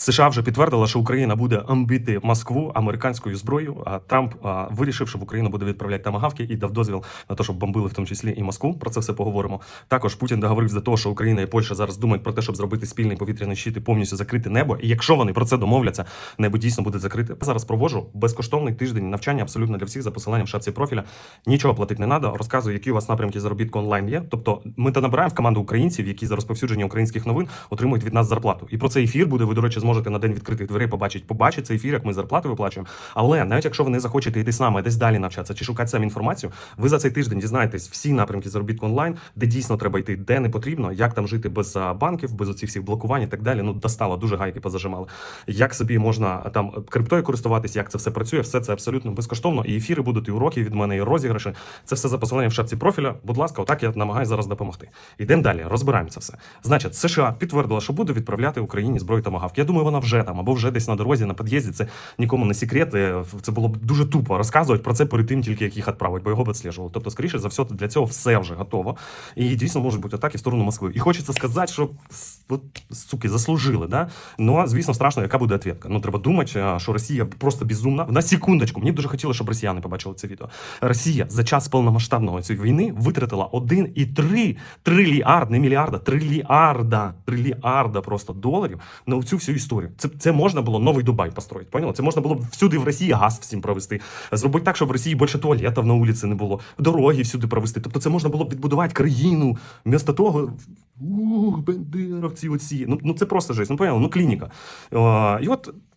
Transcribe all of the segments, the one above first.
США вже підтвердила, що Україна буде амбити Москву американською зброєю. А Трамп а, вирішив, що в Україну буде відправляти тамагавки і дав дозвіл на те, щоб бомбили в тому числі і Москву. Про це все поговоримо. Також Путін договорив за те, що Україна і Польща зараз думають про те, щоб зробити спільний повітряний щит і повністю закрити небо. І якщо вони про це домовляться, небо дійсно буде закрите. Зараз провожу безкоштовний тиждень навчання абсолютно для всіх за посиланням в шапці профіля. Нічого платити не треба. Розказую, які у вас напрямки заробітку онлайн є. Тобто, ми та набираємо в команду українців, які за розповсюдження українських новин отримують від нас зарплату. І про цей ефір буде. Ви, до речі, зможете на день відкритих дверей побачити. Побачить цей ефір, як ми зарплати виплачуємо. Але навіть якщо ви не захочете йти з нами, десь далі навчатися чи шукати самі інформацію, ви за цей тиждень дізнаєтесь всі напрямки заробітку онлайн, де дійсно треба йти, де не потрібно, як там жити без банків, без оцих всіх блокувань і так далі. Ну достало дуже гайки позажимали. Як собі можна там криптою користуватись, як це все працює, все це абсолютно безкоштовно. І ефіри будуть, і уроки від мене, і розіграші. Це все за посиланням в шапці профіля. Будь ласка, отак я намагаюся зараз допомогти. Йдемо далі, розбираємо це все. Значить, США підтвердила, що буде відправляти Україні зброю томагавк. Я думаю, вона вже там або вже десь на дорозі, на під'їзді. Це нікому не секрет. Е, Це було б дуже тупо розказувати про це перед тим, тільки як їх відправить, бо його б відслежували. Тобто, скоріше за все, для цього все вже готово. І дійсно можуть бути атаки в сторону Москви. І хочеться сказати, що от, суки заслужили. Да? Ну звісно, страшно, яка буде відповідка. Ну треба думати, що Росія просто безумна. На секундочку, мені дуже хотілося, щоб росіяни побачили це відео. Росія за час повномасштабного цієї війни витратила 1,3 трильярд, не мільярда, трильярда, трильярда просто доларів на цю всю історію. Це, це можна було новий Дубай построїти. Поняла? Це можна було б всюди в Росії газ всім провести. Зробити так, щоб в Росії більше туалетів на вулиці не було, дороги всюди провести. Тобто це можна було б відбудувати країну. Вмісто того, ух, бендеровці оці. Ну, ну це просто жесть. Ну, поняла, Ну, клініка. Е, і от,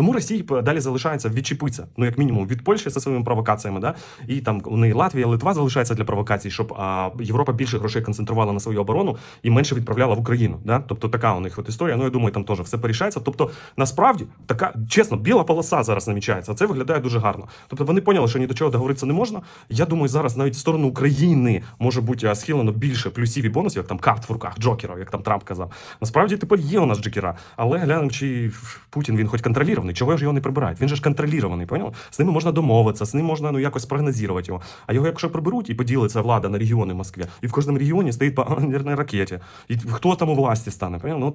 тому Росії далі залишається відчепитися. Ну як мінімум від Польщі зі своїми провокаціями, да і там у неї Латвія, Литва залишається для провокацій, щоб а, Європа більше грошей концентрувала на свою оборону і менше відправляла в Україну. Да? Тобто така у них от історія. Ну я думаю, там теж все порішається. Тобто, насправді така чесно, біла полоса зараз намічається. Це виглядає дуже гарно. Тобто вони поняли, що ні до чого договоритися не можна. Я думаю, зараз навіть в сторону України може бути схилено більше плюсів і бонусів, як там карт в руках, джокерів, як там Трамп казав. Насправді тепер є у нас джокера, але глянемо, чи Путін він хоч контролірований, чого ж його не прибирають. Він же ж контролірований, поняв? З ними можна домовитися, з ним можна ну якось прогнозувати його. А його, якщо приберуть і поділиться влада на регіони в Москві, і в кожному регіоні стоїть по ракеті, і хто там у власті стане? Поняв? Ну,